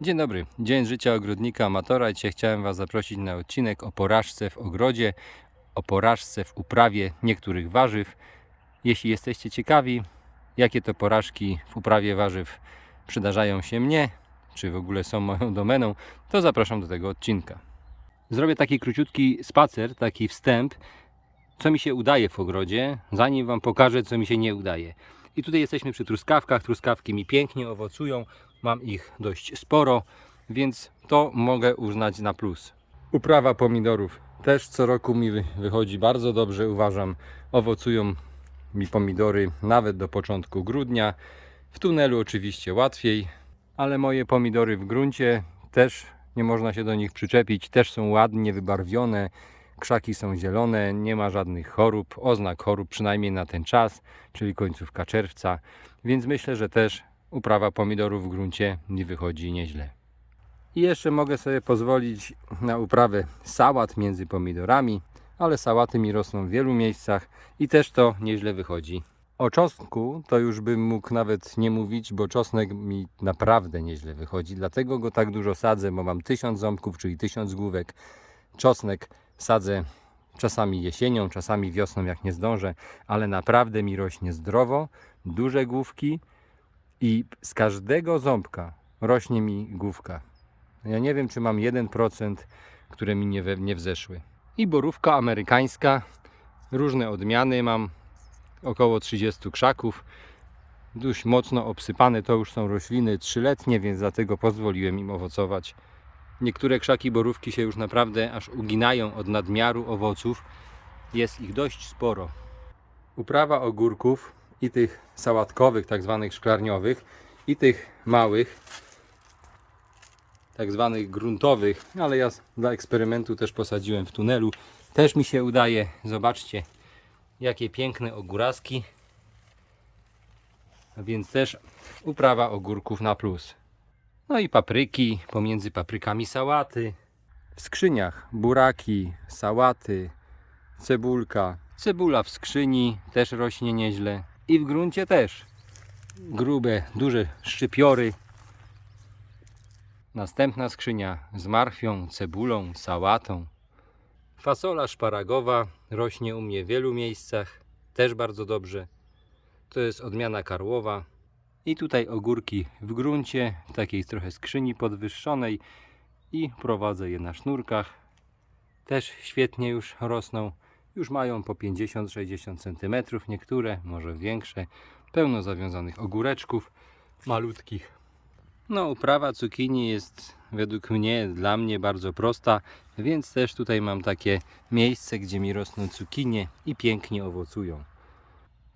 Dzień dobry, dzień życia ogrodnika amatora. Dzisiaj chciałem Was zaprosić na odcinek o porażce w ogrodzie, o porażce w uprawie niektórych warzyw. Jeśli jesteście ciekawi, jakie to porażki w uprawie warzyw przydarzają się mnie, czy w ogóle są moją domeną, to zapraszam do tego odcinka. Zrobię taki króciutki spacer, taki wstęp, co mi się udaje w ogrodzie, zanim Wam pokażę, co mi się nie udaje. I tutaj jesteśmy przy truskawkach. Truskawki mi pięknie owocują. Mam ich dość sporo, więc to mogę uznać na plus. Uprawa pomidorów też co roku mi wy- wychodzi bardzo dobrze, uważam. Owocują mi pomidory nawet do początku grudnia. W tunelu oczywiście łatwiej, ale moje pomidory w gruncie też nie można się do nich przyczepić. Też są ładnie wybarwione. Krzaki są zielone, nie ma żadnych chorób, oznak chorób przynajmniej na ten czas, czyli końcówka czerwca, więc myślę, że też uprawa pomidorów w gruncie mi wychodzi nieźle. I jeszcze mogę sobie pozwolić na uprawę sałat między pomidorami, ale sałaty mi rosną w wielu miejscach i też to nieźle wychodzi. O czosnku to już bym mógł nawet nie mówić, bo czosnek mi naprawdę nieźle wychodzi, dlatego go tak dużo sadzę, bo mam tysiąc ząbków, czyli tysiąc główek. Czosnek sadzę czasami jesienią, czasami wiosną, jak nie zdążę, ale naprawdę mi rośnie zdrowo, duże główki i z każdego ząbka rośnie mi główka. Ja nie wiem, czy mam 1%, które mi nie, we, nie wzeszły. I borówka amerykańska, różne odmiany mam, około 30 krzaków. Dość mocno obsypane, to już są rośliny trzyletnie, więc dlatego pozwoliłem im owocować. Niektóre krzaki borówki się już naprawdę aż uginają od nadmiaru owoców. Jest ich dość sporo. Uprawa ogórków i tych sałatkowych, tak zwanych szklarniowych, i tych małych, tak zwanych gruntowych, ale ja dla eksperymentu też posadziłem w tunelu. Też mi się udaje. Zobaczcie, jakie piękne ogóraski. A więc też uprawa ogórków na plus. No i papryki, pomiędzy paprykami sałaty. W skrzyniach buraki, sałaty, cebulka. Cebula w skrzyni też rośnie nieźle. I w gruncie też. Grube, duże szczypiory. Następna skrzynia z marchwią, cebulą, sałatą. Fasola szparagowa rośnie u mnie w wielu miejscach. Też bardzo dobrze. To jest odmiana karłowa. I tutaj ogórki w gruncie, w takiej trochę skrzyni podwyższonej i prowadzę je na sznurkach. Też świetnie już rosną. Już mają po 50-60 cm, niektóre może większe. Pełno zawiązanych ogóreczków, malutkich. No, uprawa cukinii jest według mnie, dla mnie bardzo prosta, więc też tutaj mam takie miejsce, gdzie mi rosną cukinie i pięknie owocują.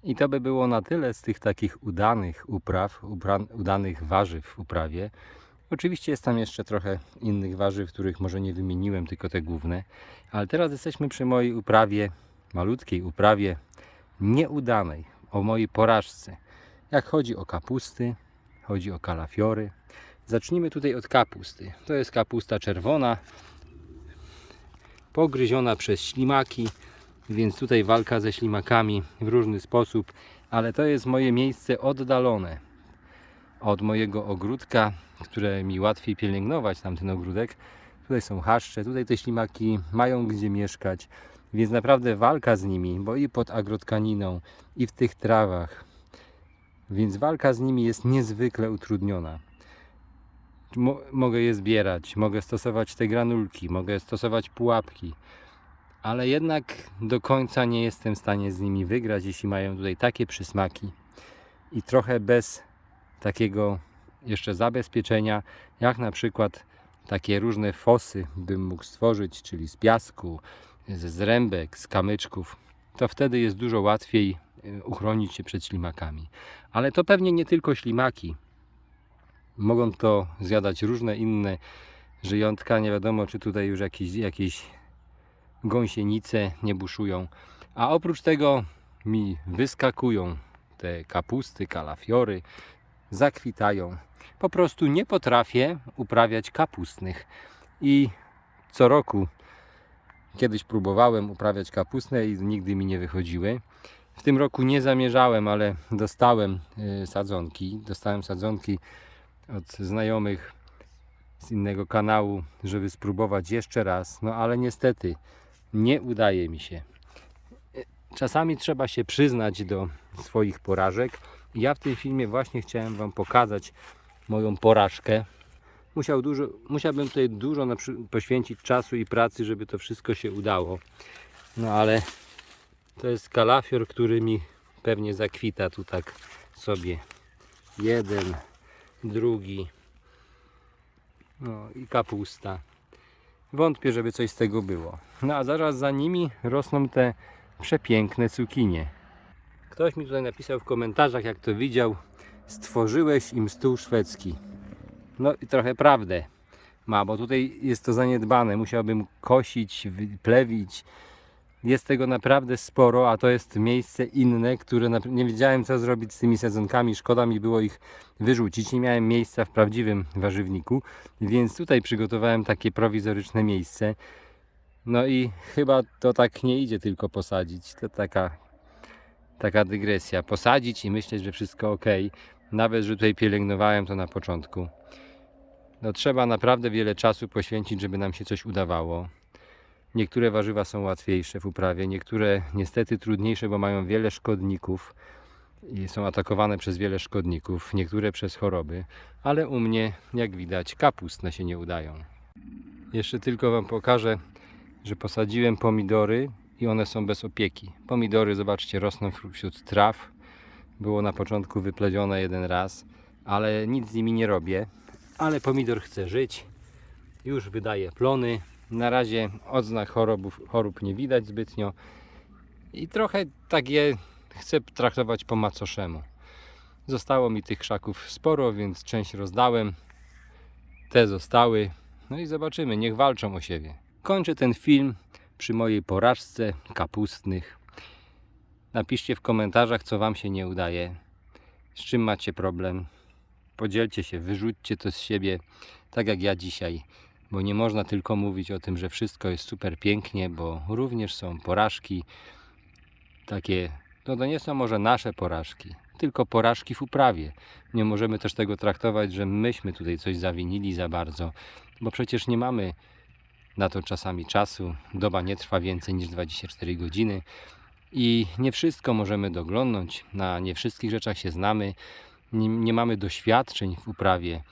I to by było na tyle z tych takich udanych upraw, upra- udanych warzyw w uprawie. Oczywiście jest tam jeszcze trochę innych warzyw, których może nie wymieniłem, tylko te główne. Ale teraz jesteśmy przy mojej uprawie, malutkiej uprawie, nieudanej, o mojej porażce. Jak chodzi o kapusty, chodzi o kalafiory. Zacznijmy tutaj od kapusty. To jest kapusta czerwona, pogryziona przez ślimaki, więc tutaj walka ze ślimakami w różny sposób, ale to jest moje miejsce oddalone od mojego ogródka, które mi łatwiej pielęgnować tamten ogródek. Tutaj są haszcze, tutaj te ślimaki mają gdzie mieszkać, więc naprawdę walka z nimi, bo i pod agrotkaniną, i w tych trawach, więc walka z nimi jest niezwykle utrudniona. Mo- mogę je zbierać, mogę stosować te granulki, mogę stosować pułapki, ale jednak do końca nie jestem w stanie z nimi wygrać, jeśli mają tutaj takie przysmaki i trochę bez takiego jeszcze zabezpieczenia, jak na przykład takie różne fosy bym mógł stworzyć, czyli z piasku, ze zrębek, z kamyczków, to wtedy jest dużo łatwiej y, uchronić się przed ślimakami. Ale to pewnie nie tylko ślimaki. Mogą to zjadać różne inne żyjątka. Nie wiadomo, czy tutaj już jakieś, jakieś gąsienice nie buszują. A oprócz tego mi wyskakują te kapusty, kalafiory, zakwitają. Po prostu nie potrafię uprawiać kapustnych. I co roku kiedyś próbowałem uprawiać kapustne i nigdy mi nie wychodziły. W tym roku nie zamierzałem, ale dostałem y, sadzonki. Dostałem sadzonki od znajomych z innego kanału, żeby spróbować jeszcze raz. No ale niestety nie udaje mi się. Czasami trzeba się przyznać do swoich porażek. Ja w tym filmie właśnie chciałem Wam pokazać moją porażkę. Musiał dużo, musiałbym tutaj dużo poświęcić czasu i pracy, żeby to wszystko się udało. No ale to jest kalafior, który mi pewnie zakwita tu tak sobie. Jeden, drugi. No i kapusta. Wątpię, żeby coś z tego było. No a zaraz za nimi rosną te przepiękne cukinie. Ktoś mi tutaj napisał w komentarzach, jak to widział, stworzyłeś im stół szwedzki. No i trochę prawdę ma, bo tutaj jest to zaniedbane. Musiałbym kosić, plewić. Jest tego naprawdę sporo, a to jest miejsce inne, które nie wiedziałem co zrobić z tymi sedzonkami. Szkoda mi było ich wyrzucić. Nie miałem miejsca w prawdziwym warzywniku, więc tutaj przygotowałem takie prowizoryczne miejsce. No i chyba to tak nie idzie tylko posadzić. To taka, taka dygresja. Posadzić i myśleć, że wszystko ok. Nawet, że tutaj pielęgnowałem to na początku. No trzeba naprawdę wiele czasu poświęcić, żeby nam się coś udawało. Niektóre warzywa są łatwiejsze w uprawie, niektóre niestety trudniejsze, bo mają wiele szkodników i są atakowane przez wiele szkodników, niektóre przez choroby, ale u mnie, jak widać, kapustne się nie udają. Jeszcze tylko Wam pokażę, że posadziłem pomidory i one są bez opieki. Pomidory, zobaczcie, rosną wśród- traw. Było na początku wyplewione jeden raz, ale nic z nimi nie robię. Ale pomidor chce żyć, już wydaje plony. Na razie odznak chorobów, chorób nie widać zbytnio i trochę tak je chcę traktować po macoszemu. Zostało mi tych krzaków sporo, więc część rozdałem. Te zostały. No i zobaczymy, niech walczą o siebie. Kończę ten film przy mojej porażce kapustnych. Napiszcie w komentarzach, co Wam się nie udaje, z czym macie problem. Podzielcie się, wyrzućcie to z siebie, tak jak ja dzisiaj. Bo nie można tylko mówić o tym, że wszystko jest super pięknie, bo również są porażki. Takie, no to nie są może nasze porażki, tylko porażki w uprawie. Nie możemy też tego traktować, że myśmy tutaj coś zawinili za bardzo, bo przecież nie mamy na to czasami czasu. Doba nie trwa więcej niż 24 godziny. I nie wszystko możemy doglądnąć, na nie wszystkich rzeczach się znamy, nie, nie mamy doświadczeń w uprawie.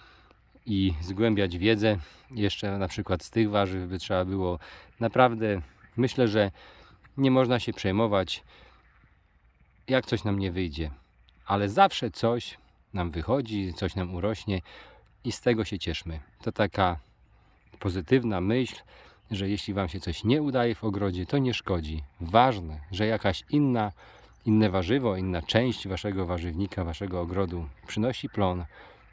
I zgłębiać wiedzę jeszcze na przykład z tych warzyw by trzeba było naprawdę myślę, że nie można się przejmować jak coś nam nie wyjdzie, ale zawsze coś nam wychodzi, coś nam urośnie i z tego się cieszmy. To taka pozytywna myśl, że jeśli Wam się coś nie udaje w ogrodzie, to nie szkodzi. Ważne, że jakaś inna, inne warzywo, inna część Waszego warzywnika, Waszego ogrodu przynosi plon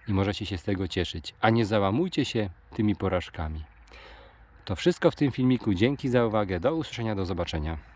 i możecie się z tego cieszyć, a nie załamujcie się tymi porażkami. To wszystko w tym filmiku. Dzięki za uwagę. Do usłyszenia, do zobaczenia.